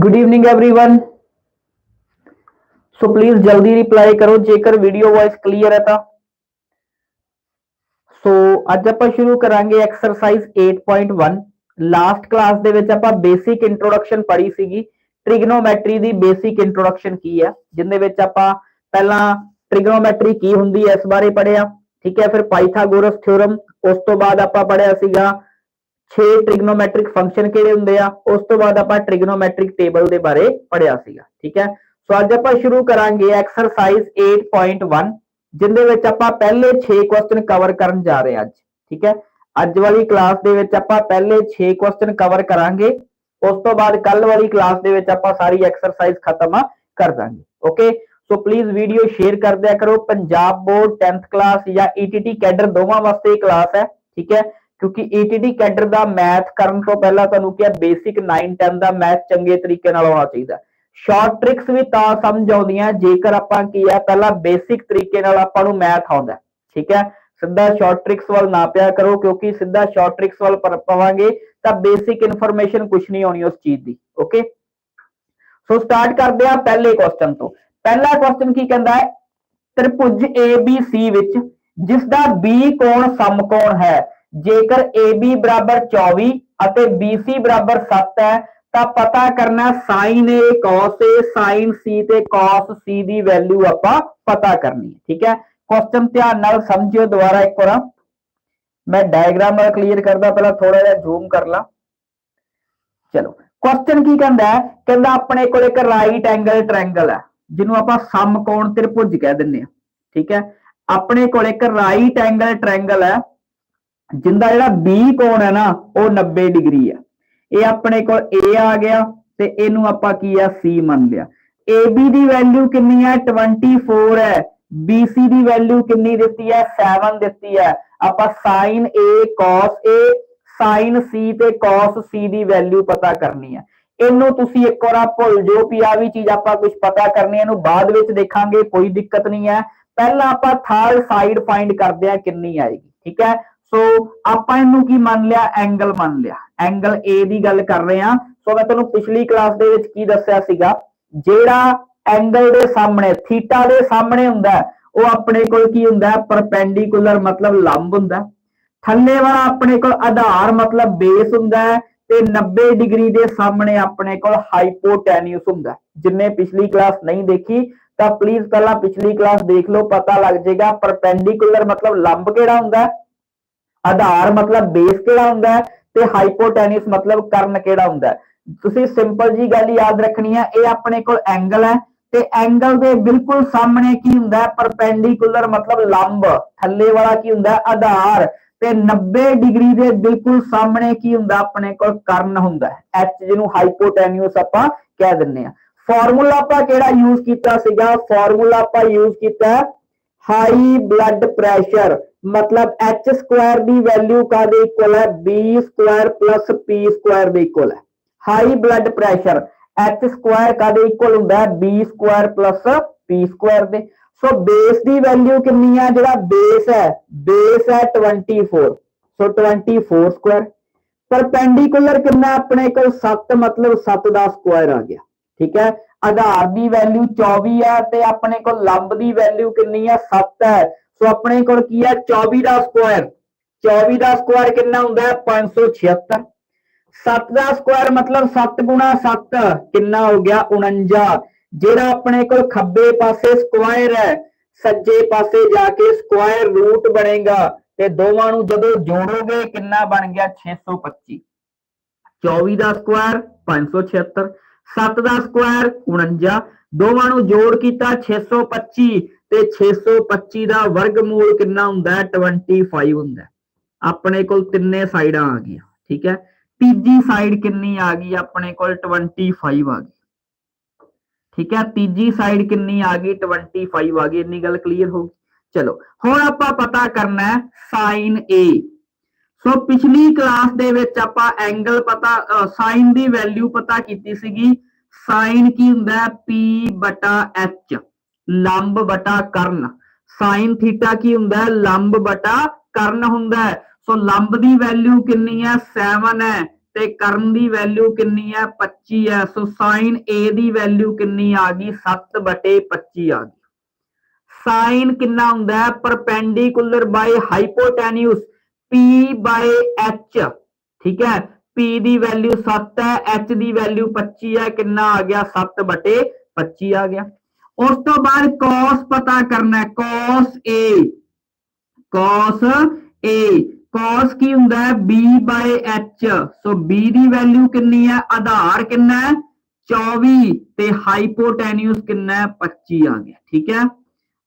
good evening everyone so please ਜਲਦੀ reply ਕਰੋ ਜੇਕਰ ਵੀਡੀਓ ਵਾਇਸ ਕਲੀਅਰ ਹੈ ਤਾਂ ਸੋ ਅੱਜ ਆਪਾਂ ਸ਼ੁਰੂ ਕਰਾਂਗੇ ਐਕਸਰਸਾਈਜ਼ 8.1 ਲਾਸਟ ਕਲਾਸ ਦੇ ਵਿੱਚ ਆਪਾਂ ਬੇਸਿਕ ਇੰਟਰੋਡਕਸ਼ਨ ਪੜ੍ਹੀ ਸੀਗੀ। ਟ੍ਰਿਗਨੋਮੈਟਰੀ ਦੀ ਬੇਸਿਕ ਇੰਟਰੋਡਕਸ਼ਨ ਕੀ ਹੈ ਜਿੰਦੇ ਵਿੱਚ ਆਪਾਂ ਪਹਿਲਾਂ ਟ੍ਰਿਗਨੋਮੈਟਰੀ ਕੀ ਹੁੰਦੀ ਹੈ ਇਸ ਬਾਰੇ ਪੜ੍ਹਿਆ। ਠੀਕ ਹੈ ਫਿਰ ਪਾਈਥਾਗੋਰਸ ਥਿਉਰਮ ਉਸ ਤੋਂ ਬਾਅਦ ਆਪਾਂ ਪੜ੍ਹਿਆ ਸੀਗਾ 6 ਟ੍ਰਿਗਨੋਮੈਟ੍ਰਿਕ ਫੰਕਸ਼ਨ ਕਿਹੜੇ ਹੁੰਦੇ ਆ? ਉਸ ਤੋਂ ਬਾਅਦ ਆਪਾਂ ਟ੍ਰਿਗਨੋਮੈਟ੍ਰਿਕ ਟੇਬਲ ਦੇ ਬਾਰੇ ਪੜ੍ਹਿਆ ਸੀਗਾ। ਠੀਕ ਹੈ ਸੋ ਅੱਜ ਆਪਾਂ ਸ਼ੁਰੂ ਕਰਾਂਗੇ ਐਕਸਰਸਾਈਜ਼ 8.1 ਜਿੰਦੇ ਵਿੱਚ ਆਪਾਂ ਪਹਿਲੇ 6 ਕੁਐਸਚਨ ਕਵਰ ਕਰਨ ਜਾ ਰਹੇ ਹਾਂ ਅੱਜ। ਠੀਕ ਹੈ ਅੱਜ ਵਾਲੀ ਕਲਾਸ ਦੇ ਵਿੱਚ ਆਪਾਂ ਪਹਿਲੇ 6 ਕੁਐਸਚਨ ਕਵਰ ਕਰਾਂਗੇ, ਉਸ ਤੋਂ ਬਾਅਦ ਕੱਲ ਵਾਲੀ ਕਲਾਸ ਦੇ ਵਿੱਚ ਆਪਾਂ ਸਾਰੀ ਐਕਸਰਸਾਈਜ਼ ਖਤਮ ਕਰ ਦਾਂਗੇ okay so please video share ਕਰ ਦਿਆ ਕਰੋ, ਪੰਜਾਬ ਬੋਰਡ 10th ਕਲਾਸ ਜਾਂ ETT ਕੈਡਰ ਦੋਵਾਂ ਵਾਸਤੇ ਇਹ ਕਲਾਸ ਹੈ, ਠੀਕ ਹੈ? ਕਿਉਂਕਿ ETT ਕੈਡਰ ਦਾ ਮੈਥ ਕਰਨ ਤੋਂ ਪਹਿਲਾਂ ਤੁਹਾਨੂੰ ਕਿਹਾ ਬੇਸਿਕ 9 10 ਦਾ ਮੈਥ ਚੰਗੇ ਤਰੀਕੇ ਨਾਲ ਆਉਣਾ ਚਾਹੀਦਾ। ਸ਼ਾਰਟ ਟ੍ਰਿਕਸ ਵੀ ਤਾਂ ਸਮਝ ਆਉਂਦੀਆਂ, ਜੇਕਰ ਆਪਾਂ ਕੀ ਹੈ ਪਹਿਲਾਂ ਬੇਸਿਕ ਤਰੀਕੇ ਨਾਲ ਆਪਾਂ ਨੂੰ ਮੈਥ ਆਉਂਦਾ, ਠੀਕ ਹੈ? ਸਿੱਧਾ ਸ਼ਾਰਟ ਟ੍ਰਿਕਸ ਵੱਲ ਨਾ ਪਿਆ ਕਰੋ, ਕਿਉਂਕਿ ਸਿੱਧਾ ਸ਼ਾਰਟ ਟ੍ਰਿਕਸ ਵੱਲ ਪਵਾਂਗੇ ਤਾਂ ਬੇਸਿਕ ਇਨਫੋਰਮੇਸ਼ਨ ਕੁਝ ਨਹੀਂ ਆਉਣੀ ਉਸ ਚੀਜ਼ ਦੀ ਓਕੇ ਸੋ ਸਟਾਰਟ ਕਰਦੇ ਆ ਪਹਿਲੇ ਕੁਐਸਚਨ ਤੋਂ। ਪਹਿਲਾ ਕੁਐਸਚਨ ਕੀ ਕਹਿੰਦਾ ਹੈ? ਤ੍ਰਿਭੁਜ ABC ਵਿੱਚ ਜਿਸ ਦਾ B ਕੋਣ ਸਮਕੋਣ ਹੈ? ਜੇਕਰ AB ਬਰਾਬਰ 24 ਅਤੇ BC ਬਰਾਬਰ 7 ਹੈ, ਤਾਂ ਪਤਾ ਕਰਨਾ sin A cos A sin C ਤੇ cos C ਦੀ ਵੈਲਿਊ ਆਪਾਂ ਪਤਾ ਕਰਨੀ ਹੈ, ਠੀਕ ਹੈ? ਕੁਐਸਚਨ ਧਿਆਨ ਨਾਲ ਸਮਝਿਓ ਦੁਬਾਰਾ ਇੱਕ ਵਾਰ। ਮੈਂ ਡਾਇਗਰਾਮ ਨਾਲ ਕਲੀਅਰ ਕਰਦਾ, ਪਹਿਲਾਂ ਥੋੜਾ ਜਿਹਾ ਜ਼ੂਮ ਕਰ ਲਾਂ। ਚਲੋ ਕੁਐਸਚਨ ਕੀ ਕਹਿੰਦਾ ਹੈ? ਕਹਿੰਦਾ ਆਪਣੇ ਕੋਲ ਇੱਕ ਰਾਈਟ ਐਂਗਲ ਟ੍ਰਾਇੰਗਲ ਹੈ, ਜਿਹਨੂੰ ਆਪਾਂ ਸਮਕੋਣ ਤ੍ਰਿਭੁਜ ਕਹਿ ਦਿੰਦੇ ਆ ਠੀਕ ਹੈ? ਆਪਣੇ ਕੋਲ ਇੱਕ ਰਾਈਟ ਐਂਗਲ ਟ੍ਰਾਇੰਗਲ ਹੈ, ਜਿੰਦਾ ਜਿਹੜਾ B ਕੋਣ ਹੈ ਨਾ, ਉਹ 90 ਡਿਗਰੀ ਹੈ। ਇਹ ਆਪਣੇ ਕੋਲ A ਆ ਗਿਆ ਤੇ ਇਹਨੂੰ ਆਪਾਂ ਕੀ ਆ? C ਮੰਨ ਲਿਆ AB ਦੀ ਵੈਲਿਊ ਕਿੰਨੀ ਹੈ? 24 ਹੈ। BC ਦੀ ਵੈਲਿਊ ਕਿੰਨੀ ਦਿੱਤੀ ਹੈ? 7 ਦਿੱਤੀ ਹੈ। ਆਪਾਂ sin A, cos A, sin C ਤੇ cos C ਦੀ ਵੈਲਿਊ ਪਤਾ ਕਰਨੀ ਹੈ। ਇਹਨੂੰ ਤੁਸੀਂ ਇੱਕ ਵਾਰ ਭੁੱਲ ਜਾਓ ਵੀ ਆ ਵੀ ਚੀਜ਼ ਆਪਾਂ ਕੁਝ ਪਤਾ ਕਰਨੀ ਹੈ, ਇਹਨੂੰ ਬਾਅਦ ਵਿੱਚ ਦੇਖਾਂਗੇ, ਕੋਈ ਦਿੱਕਤ ਨਹੀਂ ਹੈ। ਪਹਿਲਾਂ ਆਪਾਂ ਥਰਡ ਸਾਈਡ ਫਾਈਂਡ ਕਰਦੇ ਆ ਕਿੰਨੀ ਆਏਗੀ, ਠੀਕ ਹੈ? ਸੋ ਆਪਾਂ ਇਹਨੂੰ ਕੀ ਮੰਨ ਲਿਆ? ਐਂਗਲ ਮੰਨ ਲਿਆ। ਐਂਗਲ A ਦੀ ਗੱਲ ਕਰ ਰਹੇ ਆ ਸੋ ਮੈਂ ਤੁਹਾਨੂੰ ਪਿਛਲੀ ਕਲਾਸ ਦੇ ਵਿੱਚ ਕੀ ਦੱਸਿਆ ਸੀਗਾ? ਜਿਹੜਾ ਐਂਗਲ ਦੇ ਸਾਹਮਣੇ, ਥੀਟਾ ਦੇ ਸਾਹਮਣੇ ਹੁੰਦਾ ਉਹ ਆਪਣੇ ਕੋਲ ਕੀ ਹੁੰਦਾ ਪਰਪੈਂਡੀਕੂਲਰ ਮਤਲਬ ਲੰਬ ਹੁੰਦਾ ਥੱਲੇ ਵਾਲਾ ਆਪਣੇ ਕੋਲ ਆਧਾਰ ਮਤਲਬ ਬੇਸ ਹੁੰਦਾ ਹੈ ਤੇ 90 ਡਿਗਰੀ ਦੇ ਸਾਹਮਣੇ ਆਪਣੇ ਕੋਲ ਹਾਈਪੋਟੈਨਿਊਸ ਹੁੰਦਾ ਹੈ। ਜਿੰਨੇ ਪਿਛਲੀ ਕਲਾਸ ਨਹੀਂ ਦੇਖੀ, ਤਾਂ ਪਲੀਜ਼ ਪਹਿਲਾਂ ਪਿਛਲੀ ਕਲਾਸ ਦੇਖ ਲਓ, ਪਤਾ ਲੱਗ ਜਾਏਗਾ ਪਰਪੈਂਡੀਕੂਲਰ ਮਤਲਬ ਲੰਬ ਕਿਹੜਾ ਹੁੰਦਾ ਆਧਾਰ ਮਤਲਬ ਬੇਸ ਕਿਹੜਾ ਹੁੰਦਾ ਤੇ ਹਾਈਪੋਟੈਨਿਊਸ ਮਤਲਬ ਕਰਨ ਕਿਹੜਾ ਹੁੰਦਾ ਤੁਸੀਂ ਸਿੰਪਲ ਜੀ ਗੱਲ ਯਾਦ ਰੱਖਣੀ ਹੈ, ਇਹ ਆਪਣੇ ਕੋਲ ਐਂਗਲ ਹੈ। ਤੇ ਐਂਗਲ ਦੇ ਬਿਲਕੁਲ ਸਾਹਮਣੇ ਕੀ ਹੁੰਦਾ ਹੈ? ਪਰਪੈਂਡੀਕੂਲਰ ਮਤਲਬ ਲੰਬ, ਥੱਲੇ ਵਾਲਾ ਕੀ ਹੁੰਦਾ ਆਧਾਰ ਤੇ 90 ਡਿਗਰੀ ਦੇ ਬਿਲਕੁਲ ਸਾਹਮਣੇ ਕੀ ਹੁੰਦਾ ਆਪਣੇ ਕੋਲ ਕਰਨ ਹੁੰਦਾ ਹੈ। ਐਚ ਜਿਹਨੂੰ ਹਾਈਪੋਟੈਨਿਊਸ ਆਪਾਂ ਕਹਿ ਦਿੰਨੇ ਆ ਫਾਰਮੂਲਾ ਆਪਾਂ ਕਿਹੜਾ ਯੂਜ਼ ਕੀਤਾ ਸੀਗਾ? ਫਾਰਮੂਲਾ ਆਪਾਂ ਯੂਜ਼ ਕੀਤਾ ਹਾਈ ਬਲੱਡ ਪ੍ਰੈਸ਼ਰ ਮਤਲਬ h ਸਕੁਆਇਰ ਦੀ ਵੈਲਿਊ ਕਾਦੇ ਇਕੁਅਲ ਹੈ? b square plus p square ਦੇ ਇਕੁਅਲ ਹੈ। High blood pressure h square ਕਾਦੇ ਇਕੁਅਲ ਹੁੰਦਾ ਹੈ? B ਸਕੁਆਇਰ p ਸਕੁਆਇਰ ਦੇ। ਸੋ ਬੇਸ ਦੀ ਵੈਲਿਊ ਕਿੰਨੀ ਹੈ ਜਿਹੜਾ ਬੇਸ ਹੈ ਬੇਸ ਹੈ 24 ਸੋ 24 ਸਕੁਆਇਰ ਪਰਪੈਂਡੀਕੂਲਰ ਕਿੰਨਾ ਆਪਣੇ ਕੋਲ 7 ਮਤਲਬ 7 ਦਾ ਸਕੁਆਇਰ ਆ ਗਿਆ। ਠੀਕ ਹੈ? ਆਧਾਰ ਦੀ ਵੈਲਿਊ 24 ਹੈ ਤੇ ਆਪਣੇ ਕੋਲ ਲੰਬ ਦੀ ਵੈਲਿਊ ਕਿੰਨੀ ਹੈ 7 ਹੈ। ਸੋ ਆਪਣੇ ਕੋਲ ਕੀ ਹੈ 24 ਦਾ ਸਕੁਆਇਰ 24 ਦਾ ਸਕੁਆਇਰ ਕਿੰਨਾ ਹੁੰਦਾ ਹੈ? 576 7 ਦਾ ਸਕੁਆਇਰ ਮਤਲਬ 7 ਗੁਣਾ 7 ਕਿੰਨਾ ਹੋ ਗਿਆ? 49 ਜਿਹੜਾ ਆਪਣੇ ਕੋਲ ਖੱਬੇ ਪਾਸੇ ਸਕੁਆਇਰ ਹੈ, ਸੱਜੇ ਪਾਸੇ ਜਾ ਕੇ ਸਕੁਆਇਰ ਰੂਟ ਬਣੇਗਾ, ਤੇ ਦੋਵਾਂ ਨੂੰ ਜਦੋਂ ਜੋੜੋਗੇ, ਕਿੰਨਾ ਬਣ ਗਿਆ? 625 24 ਦਾ ਸਕੁਆਇਰ 576 7 ਦਾ ਸਕੁਆਇਰ 49 ਦੋਵਾਂ ਨੂੰ ਜੋੜ ਕੀਤਾ 625 ਤੇ 625 ਦਾ ਵਰਗਮੂਲ ਕਿੰਨਾ ਹੁੰਦਾ? ਹੈ 25 ਹੁੰਦਾ। ਆਪਣੇ ਕੋਲ ਤਿੰਨੇ ਸਾਈਡਾਂ ਆ ਗਈਆਂ, ਠੀਕ ਹੈ? ਤੀਜੀ ਸਾਈਡ ਕਿੰਨੀ ਆ ਗਈ? ਆਪਣੇ ਕੋਲ 25 ਆ ਗਈ। ਠੀਕ ਹੈ? ਤੀਜੀ ਸਾਈਡ ਕਿੰਨੀ ਆ ਗਈ? 25 ਆ ਗਈ। ਇੰਨੀ ਗੱਲ ਕਲੀਅਰ ਹੋ ਗਈ। ਚਲੋ, ਹੁਣ ਆਪਾਂ ਪਤਾ ਕਰਨਾ ਹੈ sin A ਸੋ ਪਿਛਲੀ ਕਲਾਸ ਦੇ ਵਿੱਚ ਆਪਾਂ ਐਂਗਲ ਪਤਾ ਸਾਈਨ ਦੀ ਵੈਲਿਊ ਪਤਾ ਕੀਤੀ ਸੀਗੀ। ਸਾਈਨ ਕੀ ਹੁੰਦਾ ਹੈ? P ਬਟਾ h, ਲੰਬ ਬਟਾ ਕਰਨ। ਸਾਈਨ ਥੀਟਾ ਕੀ ਹੁੰਦਾ ਹੈ? ਲੰਬ ਬਟਾ ਕਰਨ ਹੁੰਦਾ ਹੈ। ਸੋ ਲੰਬ ਦੀ ਵੈਲਿਊ ਕਿੰਨੀ ਹੈ? 7 ਹੈ। ਤੇ ਕਰਨ ਦੀ ਵੈਲਿਊ ਕਿੰਨੀ ਹੈ? 25 ਹੈ। ਸੋ ਸਾਈਨ A ਦੀ ਵੈਲਿਊ ਕਿੰਨੀ ਆ ਗਈ? 7 ਬਟੇ 25 ਆ ਗਈ। ਸਾਈਨ ਕਿੰਨਾ ਹੁੰਦਾ ਹੈ? Perpendicular by hypotenuse P H ਠੀਕ ਹੈ? P ਦੀ ਵੈਲਿਊ 7 ਹੈ। H ਦੀ ਵੈਲਿਊ 25 ਹੈ। ਕਿੰਨਾ ਆ ਗਿਆ? 7 ਬਟੇ 25 ਆ ਗਿਆ। ਉਸ ਤੋਂ ਬਾਅਦ cos ਪਤਾ ਕਰਨਾ ਹੈ। cos A cos A cos ਕੀ ਹੁੰਦਾ ਹੈ? B by H. So B ਦੀ ਵੈਲਿਊ ਕਿੰਨੀ ਹੈ? ਆਧਾਰ ਕਿੰਨਾ ਹੈ? 24 ਤੇ ਹਾਈਪੋਟੈਨਿਊਸ ਕਿੰਨਾ ਹੈ? 25 ਆ ਗਿਆ। ਠੀਕ ਹੈ?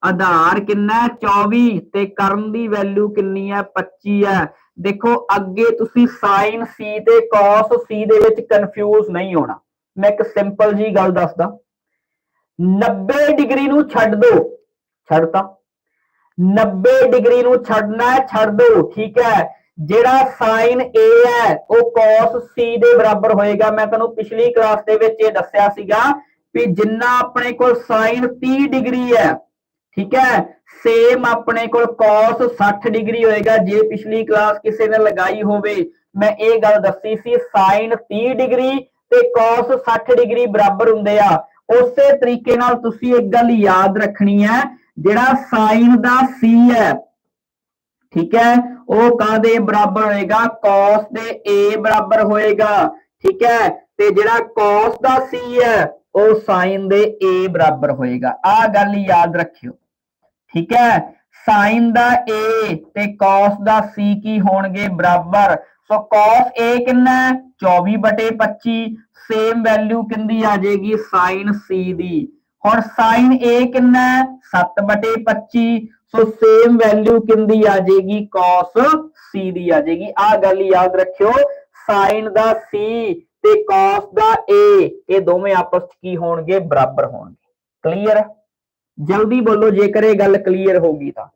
ਆਧਾਰ ਕਿੰਨਾ ਹੈ? 24 ਤੇ ਕਰਨ ਦੀ ਵੈਲਿਊ ਕਿੰਨੀ ਹੈ? 25 ਹੈ। ਦੇਖੋ, ਅੱਗੇ ਤੁਸੀਂ sin C ਤੇ cos C ਦੇ ਵਿੱਚ ਕਨਫਿਊਜ਼ ਨਹੀਂ ਹੋਣਾ। ਮੈਂ ਇੱਕ ਸਿੰਪਲ ਜੀ ਗੱਲ ਦੱਸਦਾ। 90 ਡਿਗਰੀ ਨੂੰ ਛੱਡ ਦਿਓ ਛੱਡਤਾ। 90 ਡਿਗਰੀ ਨੂੰ ਛੱਡਣਾ ਹੈ, ਛੱਡ ਦਿਓ ਠੀਕ ਹੈ? ਜਿਹੜਾ sin A ਹੈ, ਉਹ cos C ਦੇ ਬਰਾਬਰ ਹੋਏਗਾ। ਮੈਂ ਤੁਹਾਨੂੰ ਪਿਛਲੀ ਕਲਾਸ ਦੇ ਵਿੱਚ ਇਹ ਦੱਸਿਆ ਸੀਗਾ ਵੀ ਜਿੰਨਾ ਆਪਣੇ ਕੋਲ sin 30 ਡਿਗਰੀ ਹੈ, ਠੀਕ ਹੈ? ਸੇਮ ਆਪਣੇ ਕੋਲ cos 60 ਡਿਗਰੀ ਹੋਏਗਾ। ਜੇ ਪਿਛਲੀ ਕਲਾਸ ਕਿਸੇ ਨੇ ਲਗਾਈ ਹੋਵੇ, ਮੈਂ ਇਹ ਗੱਲ ਦੱਸੀ ਸੀ sin 30 ਡਿਗਰੀ ਤੇ cos 60 ਡਿਗਰੀ ਬਰਾਬਰ ਹੁੰਦੇ ਆ। ਉਸੇ ਤਰੀਕੇ ਨਾਲ ਤੁਸੀਂ ਇੱਕ ਗੱਲ ਯਾਦ ਰੱਖਣੀ ਹੈ ਜਿਹੜਾ ਸਾਈਨ ਦਾ c ਹੈ, ਠੀਕ ਹੈ, ਉਹ ਕਾਦੇ ਬਰਾਬਰ ਹੋਏਗਾ? cos ਦੇ a ਬਰਾਬਰ ਹੋਏਗਾ, ਠੀਕ ਹੈ, ਤੇ ਜਿਹੜਾ cos ਦਾ c ਹੈ, ਉਹ sin ਦੇ a ਬਰਾਬਰ ਹੋਏਗਾ। ਆ ਗੱਲ ਯਾਦ ਰੱਖਿਓ, ਠੀਕ ਹੈ sin ਦਾ a ਤੇ cos ਦਾ c ਕੀ ਹੋਣਗੇ ਬਰਾਬਰ? ਸੋ cos a ਕਿੰਨਾ ਹੈ? 24 ਬਟੇ 25 ਸੇਮ ਵੈਲਿਊ ਕਿੰਦੀ ਆ ਜਾਏਗੀ? sin c ਦੀ। ਹੁਣ sin a ਕਿੰਨਾ ਹੈ? 7 ਬਟੇ 25 ਸੋ ਸੇਮ ਵੈਲਿਊ ਕਿੰਦੀ ਆ ਜਾਏਗੀ? cos c ਦੀ ਆ ਜਾਏਗੀ। ਆ ਗੱਲ ਯਾਦ ਰੱਖਿਓ sin ਦਾ c ਤੇ cos ਦਾ a, ਇਹ ਦੋਵੇਂ ਆਪਸ ਚ ਕੀ ਹੋਣਗੇ? ਬਰਾਬਰ ਹੋਣਗੇ। ਕਲੀਅਰ ਜਲਦੀ ਬੋਲੋ, ਜੇਕਰ ਇਹ ਗੱਲ ਕਲੀਅਰ ਹੋਗੀ ਤਾਂ।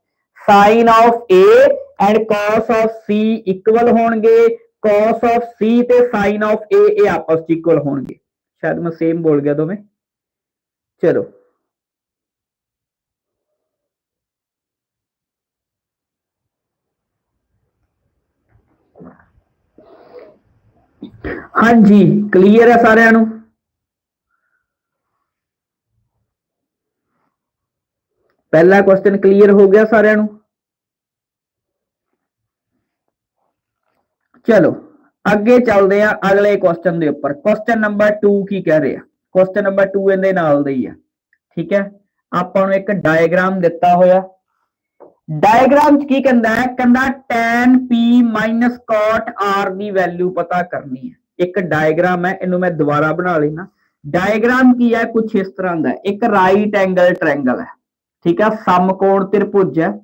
Sin of a and cos of c equal ਹੋਣਗੇ। cos of c ਤੇ sin of a, ਇਹ ਆਪਸ ਚ ਇਕੁਅਲ ਹੋਣਗੇ। ਸ਼ਾਇਦ ਮੈਂ ਸੇਮ ਬੋਲ ਗਿਆ ਦੋਵੇਂ। ਚਲੋ ਹਾਂਜੀ ਕਲੀਅਰ ਹੈ ਸਾਰਿਆਂ ਨੂੰ ਪਹਿਲਾ ਕੁਐਸਚਨ ਕਲੀਅਰ ਹੋ ਗਿਆ ਸਾਰਿਆਂ ਨੂੰ ਚਲੋ ਅੱਗੇ ਚੱਲਦੇ ਆ ਅਗਲੇ ਕੁਐਸਚਨ ਦੇ ਉੱਪਰ ਕੁਐਸਚਨ ਨੰਬਰ 2 ਕੀ ਕਹਿ ਰਿਹਾ ਕੁਐਸਚਨ ਨੰਬਰ 2 ਇਹਦੇ ਨਾਲ ਦਾ ਹੀ ਆ। ਠੀਕ ਹੈ? ਆਪਾਂ ਨੂੰ ਇੱਕ ਡਾਇਗਰਾਮ ਦਿੱਤਾ ਹੋਇਆ। ਡਾਇਗਰਾਮ ਚ ਕੀ ਕਹਿੰਦਾ ਹੈ? ਕਹਿੰਦਾ tan p cot r ਦੀ ਵੈਲਿਊ ਪਤਾ ਕਰਨੀ ਹੈ। ਇੱਕ ਡਾਇਗਰਾਮ ਹੈ, ਇਹਨੂੰ ਮੈਂ ਦੁਬਾਰਾ ਬਣਾ ਲੈਣਾ ਡਾਇਗਰਾਮ ਕੀ ਹੈ? ਕੁਝ ਇਸ ਤਰ੍ਹਾਂ ਦਾ ਇੱਕ ਰਾਈਟ ਐਂਗਲ ਟ੍ਰਾਇੰਗਲ ਹੈ। ਠੀਕ ਹੈ? ਸਮਕੋਣ ਤ੍ਰਿਭੁਜ ਹੈ।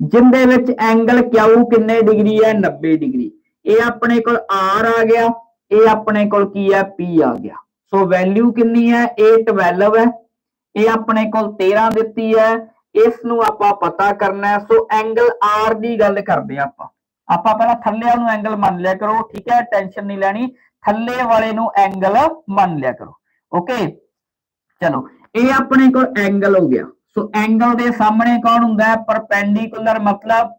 ਜਿੰਦੇ ਵਿੱਚ ਐਂਗਲ ਕਿਊ ਕਿੰਨੇ ਡਿਗਰੀ ਹੈ? 90 ਡਿਗਰੀ। ਇਹ ਆਪਣੇ ਕੋਲ r ਆ ਗਿਆ। ਇਹ ਆਪਣੇ ਕੋਲ ਕੀ ਹੈ? P ਆ ਗਿਆ। ਸੋ ਵੈਲਿਊ ਕਿੰਨੀ ਹੈ? ਇਹ 12 ਹੈ। ਇਹ ਆਪਣੇ ਕੋਲ 13 ਦਿੱਤੀ ਹੈ। ਇਸ ਨੂੰ ਆਪਾਂ ਪਤਾ ਕਰਨਾ ਹੈ। ਸੋ ਐਂਗਲ r ਦੀ ਗੱਲ ਕਰਦੇ ਹਾਂ ਆਪਾਂ। ਆਪਾਂ ਪਹਿਲਾਂ ਥੱਲੇ ਵਾਲੇ ਨੂੰ ਐਂਗਲ ਮੰਨ ਲਿਆ ਕਰੋ। ਠੀਕ ਹੈ? ਟੈਨਸ਼ਨ ਨਹੀਂ ਲੈਣੀ। ਥੱਲੇ ਵਾਲੇ ਨੂੰ ਐਂਗਲ ਮੰਨ ਲਿਆ ਕਰੋ। ਓਕੇ ਚਲੋ। ਇਹ ਆਪਣੇ ਕੋਲ ਐਂਗਲ ਹੋ ਗਿਆ। ਸੋ ਐਂਗਲ ਦੇ ਸਾਹਮਣੇ ਕੌਣ ਹੁੰਦਾ ਹੈ? ਪਰਪੈਂਡੀਕੂਲਰ ਮਤਲਬ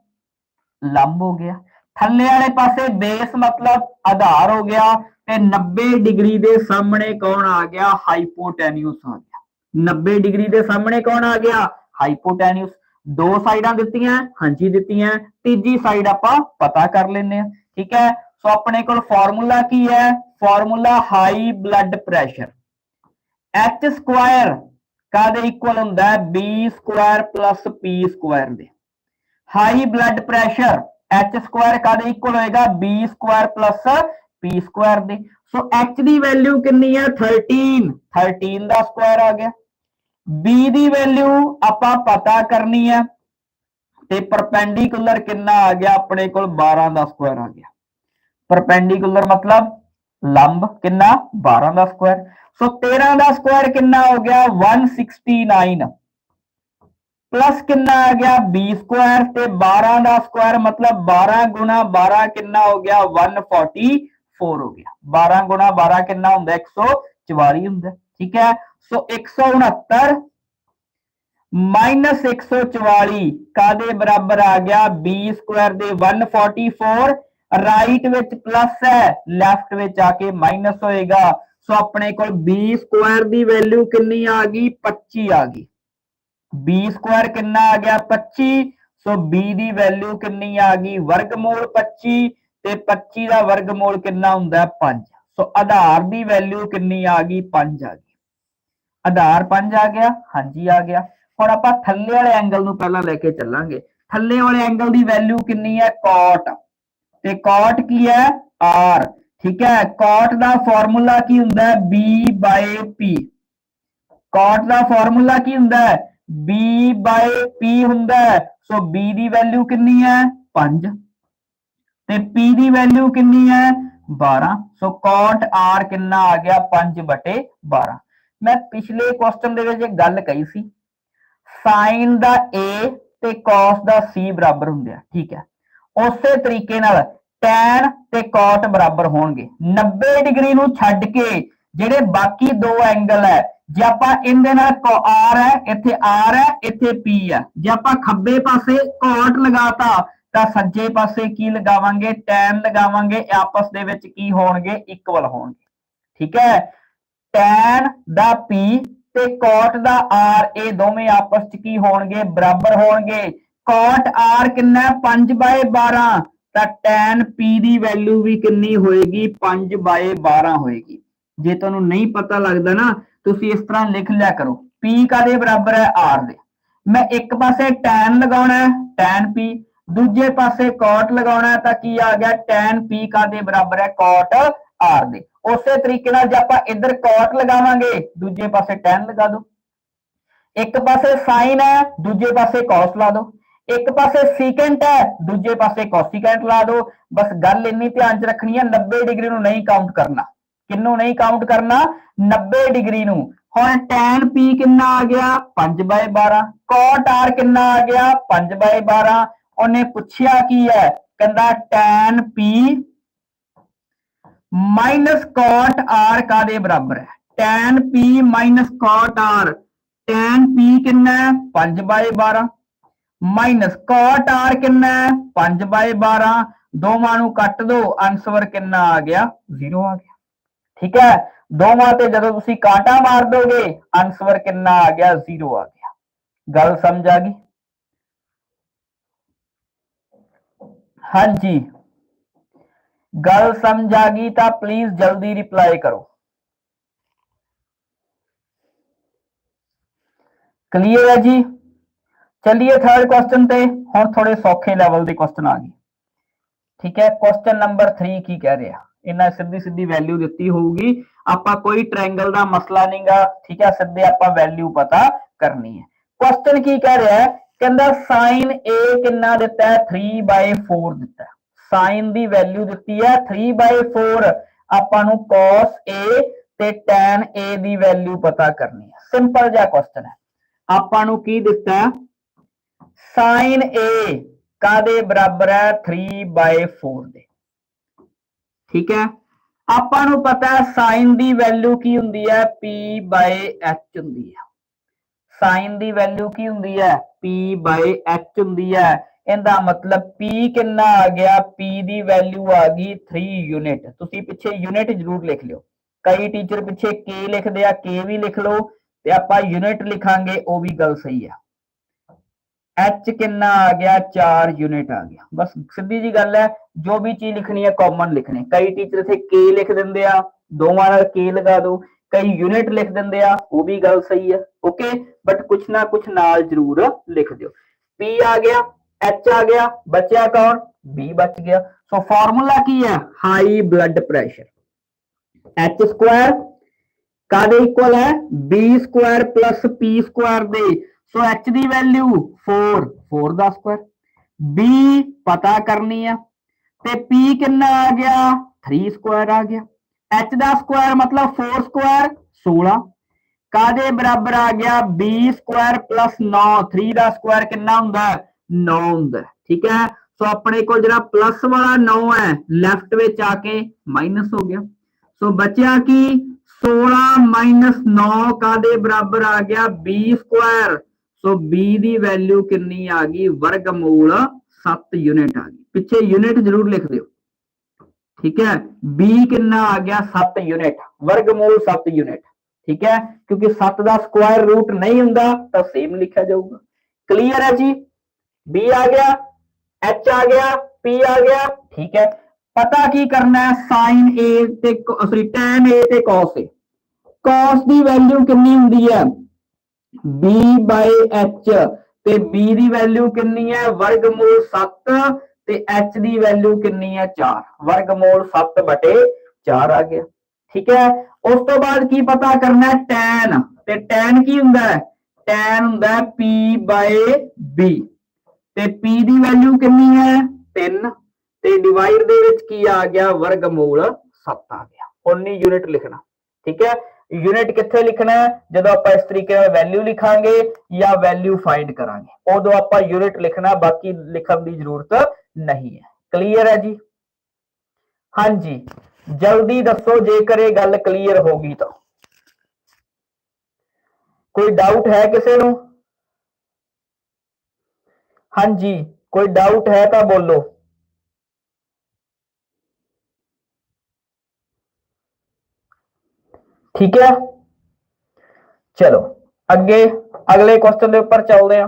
ਲੰਬ ਹੋ ਗਿਆ। ਥੱਲੇ ਵਾਲੇ ਪਾਸੇ ਬੇਸ ਮਤਲਬ ਆਧਾਰ ਹੋ ਗਿਆ। ਤੇ 90 ਡਿਗਰੀ ਦੇ ਸਾਹਮਣੇ ਕੌਣ ਆ ਗਿਆ? ਹਾਈਪੋਟੈਨਿਊਸ ਆ ਗਿਆ। 90 ਡਿਗਰੀ ਦੇ ਸਾਹਮਣੇ ਕੌਣ ਆ ਗਿਆ? ਹਾਈਪੋਟੈਨਿਊਸ। ਦੋ ਸਾਈਡਾਂ ਦਿੱਤੀਆਂ, ਹਾਂਜੀ ਦਿੱਤੀਆਂ। ਤੀਜੀ ਸਾਈਡ ਆਪਾਂ ਪਤਾ ਕਰ ਲੈਂਦੇ ਆ ਠੀਕ ਹੈ? ਸੋ ਆਪਣੇ ਕੋਲ ਫਾਰਮੂਲਾ ਕੀ ਹੈ? Formula high blood pressure. H square ਕਾਦੇ ਇਕੁਅਲ ਹੁੰਦਾ ਹੈ? B square plus p square ਦੇ। High blood pressure h square ਕਾਦੇ ਇਕੁਅਲ ਹੋਏਗਾ? B square plus p square ਦੇ। ਸੋ h ਦੀ ਵੈਲਿਊ ਕਿੰਨੀ ਹੈ 13 13 ਦਾ ਸਕੁਆਇਰ ਆ ਗਿਆ। B ਦੀ ਵੈਲਿਊ ਆਪਾਂ ਪਤਾ ਕਰਨੀ ਹੈ ਤੇ ਪਰਪੈਂਡੀਕੂਲਰ ਕਿੰਨਾ ਆ ਗਿਆ? ਆਪਣੇ ਕੋਲ 12 ਦਾ ਸਕੁਆਇਰ ਆ ਗਿਆ। ਪਰਪੈਂਡੀਕੂਲਰ ਮਤਲਬ ਲੰਬ ਕਿੰਨਾ? 12 ਦਾ ਸਕੁਆਇਰ ਸੋ 13 ਦਾ ਸਕੁਆਇਰ ਕਿੰਨਾ ਹੋ ਗਿਆ? 169 ਪਲੱਸ ਕਿੰਨਾ ਆ ਗਿਆ? B ਸਕੁਆਇਰ ਤੇ 12 ਦਾ ਸਕੁਆਇਰ ਮਤਲਬ 12 ਗੁਣਾ 12 ਕਿੰਨਾ ਹੋ ਗਿਆ? 144 ਹੋ ਗਿਆ। 12 ਗੁਣਾ 12 ਕਿੰਨਾ ਹੁੰਦਾ? 144 ਹੁੰਦਾ। ਠੀਕ ਹੈ? ਸੋ 169 ਮਾਈਨਸ 144 ਕਾਦੇ ਬਰਾਬਰ ਆ ਗਿਆ? B ਸਕੁਆਇਰ ਦੇ 144 ਰਾਈਟ ਵਿੱਚ ਪਲੱਸ ਹੈ। ਲੈਫਟ ਵਿੱਚ ਆ ਕੇ ਮਾਈਨਸ ਹੋਏਗਾ। ਸੋ ਆਪਣੇ ਕੋਲ b ਸਕੁਆਇਰ ਦੀ ਵੈਲਿਊ ਕਿੰਨੀ ਆ ਗਈ? 25 ਆ ਗਈ। B ਸਕੁਆਇਰ ਕਿੰਨਾ ਆ ਗਿਆ? 25 ਸੋ b ਦੀ ਵੈਲਿਊ ਕਿੰਨੀ ਆ ਗਈ? ਵਰਗਮੂਲ 25 ਤੇ 25 ਦਾ ਵਰਗਮੂਲ ਕਿੰਨਾ ਹੁੰਦਾ 5 ਸੋ ਆਧਾਰ ਦੀ ਵੈਲਿਊ ਕਿੰਨੀ ਆ ਗਈ? 5 ਆ ਗਈ। ਆਧਾਰ 5 ਆ ਗਿਆ। ਹਾਂਜੀ, ਆ ਗਿਆ। ਹੁਣ ਆਪਾਂ ਥੱਲੇ ਵਾਲੇ ਐਂਗਲ ਨੂੰ ਪਹਿਲਾਂ ਲੈ ਕੇ ਚੱਲਾਂਗੇ। ਥੱਲੇ ਵਾਲੇ ਐਂਗਲ ਦੀ ਵੈਲਿਊ ਕਿੰਨੀ ਹੈ? cot ਤੇ cot ਕੀ ਹੈ? R ਠੀਕ ਹੈ? cot ਦਾ ਫਾਰਮੂਲਾ ਕੀ ਹੁੰਦਾ ਹੈ? B p cot ਦਾ ਫਾਰਮੂਲਾ ਕੀ ਹੁੰਦਾ ਹੈ? B p ਹੁੰਦਾ ਹੈ। ਸੋ b ਦੀ ਵੈਲਿਊ ਕਿੰਨੀ ਹੈ? 5 ਤੇ p ਦੀ ਵੈਲਿਊ ਕਿੰਨੀ ਹੈ? 12 ਸੋ cot r ਕਿੰਨਾ ਆ ਗਿਆ? 5 ਬਟੇ 12 ਮੈਂ ਪਿਛਲੇ ਕੁਐਸਚਨ ਦੇ ਵਿੱਚ ਇੱਕ ਗੱਲ ਕਹੀ ਸੀ। Sin ਦਾ a ਤੇ cos ਦਾ c ਬਰਾਬਰ ਹੁੰਦੇ ਆ। ਠੀਕ ਹੈ। ਉਸੇ ਤਰੀਕੇ ਨਾਲ tan ਤੇ cot ਬਰਾਬਰ ਹੋਣਗੇ। 90 ਡਿਗਰੀ ਨੂੰ ਛੱਡ ਕੇ ਜਿਹੜੇ ਬਾਕੀ ਦੋ ਐਂਗਲ ਹੈ, ਜੇ ਆਪਾਂ ਇਹਦੇ ਨਾਲ r ਹੈ, ਇੱਥੇ r ਹੈ, ਇੱਥੇ p ਹੈ। ਜੇ ਆਪਾਂ ਖੱਬੇ ਪਾਸੇ cot ਲਗਾਤਾ ਤਾਂ ਸੱਜੇ ਪਾਸੇ ਕੀ ਲਗਾਵਾਂਗੇ? Tan ਲਗਾਵਾਂਗੇ। ਆਪਸ ਦੇ ਵਿੱਚ ਕੀ ਹੋਣਗੇ? ਇਕੁਅਲ ਹੋਣਗੇ। ਠੀਕ ਹੈ? Tan ਦਾ p ਤੇ cot ਦਾ r, ਇਹ ਦੋਵੇਂ ਆਪਸ ਚ ਕੀ ਹੋਣਗੇ? ਬਰਾਬਰ ਹੋਣਗੇ। cot r ਕਿੰਨਾ 5 12 ਤਾਂ tan p ਦੀ ਵੈਲਿਊ ਵੀ ਕਿੰਨੀ ਹੋਏਗੀ? 5 12 ਹੋਏਗੀ। ਜੇ ਤੁਹਾਨੂੰ ਨਹੀਂ ਪਤਾ ਲੱਗਦਾ ਨਾ, ਤੁਸੀਂ ਇਸ ਤਰ੍ਹਾਂ ਲਿਖ ਲਿਆ ਕਰੋ। P ਕਾਦੇ ਬਰਾਬਰ ਹੈ? R ਦੇ। ਮੈਂ ਇੱਕ ਪਾਸੇ tan ਲਗਾਉਣਾ ਹੈ। tan p ਦੂਜੇ ਪਾਸੇ cot ਲਗਾਉਣਾ ਤਾਂ ਕੀ ਆ ਗਿਆ? tan p ਕਾਦੇ ਬਰਾਬਰ ਹੈ? cot r ਦੇ। ਉਸੇ ਤਰੀਕੇ ਨਾਲ ਜੇ ਆਪਾਂ ਇੱਧਰ cot ਲਗਾਵਾਂਗੇ, ਦੂਜੇ ਪਾਸੇ tan ਲਗਾ ਦਿਓ। ਇੱਕ ਪਾਸੇ sin ਹੈ, ਦੂਜੇ ਪਾਸੇ cos ਲਾ ਦਿਓ। ਇੱਕ ਪਾਸੇ secant ਹੈ, ਦੂਜੇ ਪਾਸੇ cosecant ਲਾ ਦਿਓ। ਬਸ ਗੱਲ ਇੰਨੀ ਧਿਆਨ 'ਚ ਰੱਖਣੀ ਹੈ 90 ਡਿਗਰੀ ਨੂੰ ਨਹੀਂ ਕਾਊਂਟ ਕਰਨਾ। ਕਿੰਨੂੰ ਨਹੀਂ ਕਾਊਂਟ ਕਰਨਾ? 90 ਡਿਗਰੀ ਨੂੰ। ਹੁਣ tan p ਕਿੰਨਾ ਆ ਗਿਆ? 5 12 cot r ਕਿੰਨਾ ਆ ਗਿਆ? 5 12 ਉਹਨੇ ਪੁੱਛਿਆ ਕੀ ਹੈ? ਕਹਿੰਦਾ, tan p minus cot r ਕਾਦੇ ਬਰਾਬਰ ਹੈ? tan p minus cot r, tan p ਕਿੰਨਾ ਹੈ? 5 12 ਮਾਈਨਸ cot r ਕਿੰਨਾ ਹੈ? 5 12 ਦੋਵਾਂ ਨੂੰ ਕੱਟ ਦੋ ਆਨਸਰ ਕਿੰਨਾ ਆ ਗਿਆ? 0 ਆ ਗਿਆ। ਠੀਕ ਹੈ? ਦੋਵਾਂ ਤੇ ਜਦੋਂ ਤੁਸੀਂ ਕਾਟਾ ਮਾਰ ਦੋਗੇ ਆਨਸਰ ਕਿੰਨਾ ਆ ਗਿਆ? 0 ਆ ਗਿਆ। ਗੱਲ ਸਮਝ ਆ ਗਈ? ਹਾਂਜੀ। ਗੱਲ ਸਮਝ ਆ ਗਈ ਤਾਂ ਪਲੀਜ਼ ਜਲਦੀ ਰਿਪਲਾਈ ਕਰੋ। ਕਲੀਅਰ ਹੈ ਜੀ? ਚਲਿਏ ਥਰਡ ਕੁਐਸਚਨ ਤੇ। ਹੁਣ ਥੋੜੇ ਸੌਖੇ ਲੈਵਲ ਦੇ ਕੁਐਸਚਨ ਆ ਗਏ। ਠੀਕ ਹੈ ਕੁਐਸਚਨ ਨੰਬਰ 3 ਕੀ ਕਹਿ ਰਿਹਾ? ਇਹਨਾਂ ਸਿੱਧੀ ਸਿੱਧੀ ਵੈਲਿਊ ਦਿੱਤੀ ਹੋਊਗੀ। ਆਪਾਂ ਕੋਈ ਟ੍ਰਾਇੰਗਲ ਦਾ ਮਸਲਾ ਨਹੀਂਗਾ ਠੀਕ ਹੈ, ਸਿੱਧੇ ਆਪਾਂ ਵੈਲਿਊ ਪਤਾ ਕਰਨੀ ਹੈ। ਕੁਐਸਚਨ ਕੀ ਕਹਿ ਰਿਹਾ? ਹੈ ਕਹਿੰਦਾ sin a ਕਿੰਨਾ ਦਿੱਤਾ ਹੈ? 3/4 ਦਿੱਤਾ ਹੈ। Sin ਦੀ ਵੈਲਿਊ ਦਿੱਤੀ ਹੈ 3/4 ਆਪਾਂ ਨੂੰ cos a ਤੇ tan a ਦੀ ਵੈਲਿਊ ਪਤਾ ਕਰਨੀ ਹੈ। ਸਿੰਪਲ ਜਿਹਾ ਕੁਐਸਚਨ ਹੈ। ਆਪਾਂ ਨੂੰ ਕੀ ਦਿੱਤਾ ਹੈ? Sin a ਕਾਦੇ ਬਰਾਬਰ ਹੈ? 3/4 ਦੇ। ਠੀਕ ਹੈ। ਆਪਾਂ ਨੂੰ ਪਤਾ ਹੈ sin ਦੀ ਵੈਲਿਊ ਕੀ ਹੁੰਦੀ ਹੈ? P/h ਹੁੰਦੀ ਹੈ। Sin ਦੀ ਵੈਲਿਊ ਕੀ ਹੁੰਦੀ ਹੈ? P/h ਹੁੰਦੀ ਹੈ। ਇਹਦਾ ਮਤਲਬ p ਕਿੰਨਾ ਆ ਗਿਆ? P ਦੀ ਵੈਲਿਊ ਆ ਗਈ 3 ਯੂਨਿਟ ਤੁਸੀਂ ਪਿੱਛੇ ਯੂਨਿਟ ਜ਼ਰੂਰ ਲਿਖ ਲਿਓ। ਕਈ ਟੀਚਰ ਪਿੱਛੇ k ਲਿਖਦੇ ਆ, k ਵੀ ਲਿਖ ਲਓ ਤੇ ਆਪਾਂ ਯੂਨਿਟ ਲਿਖਾਂਗੇ, ਉਹ ਵੀ ਗੱਲ ਸਹੀ ਆ। H ਕਿੰਨਾ ਆ ਗਿਆ? 4 ਯੂਨਿਟ ਆ ਗਿਆ। ਬਸ ਸਿੱਧੀ ਜੀ ਗੱਲ ਹੈ, ਜੋ ਵੀ ਚੀਜ਼ ਲਿਖਣੀ ਹੈ ਕਾਮਨ ਲਿਖਣੀ। ਕਈ ਟੀਚਰ ਇਥੇ k ਲਿਖ ਦਿੰਦੇ ਆ, ਦੋਵਾਂ ਨਾਲ k ਲਗਾ ਦਿਓ। ਕਈ ਯੂਨਿਟ ਲਿਖ ਦਿੰਦੇ ਆ, ਉਹ ਵੀ ਗੱਲ ਸਹੀ ਹੈ ਓਕੇ ਬਟ ਕੁਛ ਨਾ ਕੁਛ ਨਾਲ ਜ਼ਰੂਰ ਲਿਖ ਦਿਓ। P ਆ ਗਿਆ, h ਆ ਗਿਆ, ਬਚਿਆ ਕੌਣ? B ਬਚ ਗਿਆ। ਸੋ ਫਾਰਮੂਲਾ ਕੀ ਹੈ? ਹਾਈ ਬਲੱਡ ਪ੍ਰੈਸ਼ਰ h ਕਾਦੇ ਇਕੁਅਲ ਹੈ? B square plus p square ਦੇ। ਸੋ h ਦੀ ਵੈਲਿਊ 4 4 ਦਾ ਸਕੁਆਇਰ b ਪਤਾ ਕਰਨੀ ਆ ਤੇ p ਕਿੰਨਾ ਆ ਗਿਆ? 3 ਸਕੁਆਇਰ ਆ ਗਿਆ। H ਦਾ ਸਕੁਆਇਰ ਮਤਲਬ 4 ਸਕੁਆਇਰ 16 ਕਾਦੇ ਬਰਾਬਰ ਆ ਗਿਆ? B ਸਕੁਆਇਰ 9 3 ਦਾ ਸਕੁਆਇਰ ਕਿੰਨਾ ਹੁੰਦਾ? 9 ਹੁੰਦਾ, ਠੀਕ ਹੈ? ਸੋ ਆਪਣੇ ਕੋਲ ਜਿਹੜਾ ਪਲੱਸ ਵਾਲਾ 9 ਹੈ ਲੈਫਟ ਵਿੱਚ ਆ ਕੇ ਮਾਈਨਸ ਹੋ ਗਿਆ। ਸੋ ਬਚਿਆ ਕੀ? 16 9 ਕਾਦੇ ਬਰਾਬਰ ਆ ਗਿਆ? B ਸਕੁਆਇਰ ਸੋ b ਦੀ ਵੈਲਿਊ ਕਿੰਨੀ ਆ ਗਈ? ਵਰਗਮੂਲ 7 ਯੂਨਿਟ ਆ ਗਈ। ਪਿੱਛੇ ਯੂਨਿਟ ਜ਼ਰੂਰ ਲਿਖ ਦਿਓ। ਠੀਕ ਹੈ? B ਕਿੰਨਾ ਆ ਗਿਆ? 7 ਯੂਨਿਟ ਵਰਗਮੂਲ 7 ਯੂਨਿਟ ਠੀਕ ਹੈ? ਕਿਉਂਕਿ 7 ਦਾ ਸਕੁਆਇਰ ਰੂਟ ਨਹੀਂ ਹੁੰਦਾ, ਤਾਂ ਸੇਮ ਲਿਖਿਆ ਜਾਊਗਾ। ਕਲੀਅਰ ਹੈ ਜੀ? B ਆ ਗਿਆ, h ਆ ਗਿਆ, p ਆ ਗਿਆ, ਠੀਕ ਹੈ? ਪਤਾ ਕੀ ਕਰਨਾ ਹੈ? Sin a ਤੇ ਸੌਰੀ tan a ਤੇ cos a cos ਦੀ ਵੈਲਿਊ ਕਿੰਨੀ ਹੁੰਦੀ ਹੈ? B h ਤੇ b ਦੀ ਵੈਲਿਊ ਕਿੰਨੀ ਹੈ? ਵਰਗਮੂਲ 7 ਤੇ h ਦੀ ਵੈਲਿਊ ਕਿੰਨੀ ਹੈ? 4 ਵਰਗਮੂਲ 7 ਬਟੇ 4 ਆ ਗਿਆ। ਠੀਕ ਹੈ? ਉਸ ਤੋਂ ਬਾਅਦ ਕੀ ਪਤਾ ਕਰਨਾ ਹੈ? tan ਤੇ tan ਕੀ ਹੁੰਦਾ ਹੈ? tan ਹੁੰਦਾ ਹੈ p b ਤੇ p ਦੀ ਵੈਲਿਊ ਕਿੰਨੀ ਹੈ? 3 ਤੇ ਡਿਵਾਈਡ ਦੇ ਵਿੱਚ ਕੀ ਆ ਗਿਆ? ਵਰਗਮੂਲ 7 ਆ ਗਿਆ। 19 ਯੂਨਿਟ ਲਿਖਣਾ। ਠੀਕ ਹੈ? ਯੂਨਿਟ ਕਿੱਥੇ ਲਿਖਣਾ ਜਦੋਂ ਆਪਾਂ ਇਸ ਤਰੀਕੇ ਨਾਲ ਵੈਲਿਊ ਲਿਖਾਂਗੇ ਜਾਂ ਵੈਲਿਊ ਫਾਈਂਡ ਕਰਾਂਗੇ। ਉਦੋਂ ਆਪਾਂ ਯੂਨਿਟ ਲਿਖਣਾ, ਬਾਕੀ ਲਿਖਣ ਦੀ ਜ਼ਰੂਰਤ ਨਹੀਂ ਹੈ। ਕਲੀਅਰ ਹੈ ਜੀ? ਹਾਂਜੀ। ਜਲਦੀ ਦੱਸੋ ਜੇਕਰ ਇਹ ਗੱਲ ਕਲੀਅਰ ਹੋ ਗਈ ਤਾਂ। ਕੋਈ ਡਾਊਟ ਹੈ ਕਿਸੇ ਨੂੰ? ਹਾਂਜੀ, ਕੋਈ ਡਾਊਟ ਹੈ ਤਾਂ ਬੋਲੋ। ਠੀਕ ਹੈ? ਚਲੋ, ਅੱਗੇ ਅਗਲੇ ਕੁਐਸਚਨ ਦੇ ਉੱਪਰ ਚੱਲਦੇ ਹਾਂ।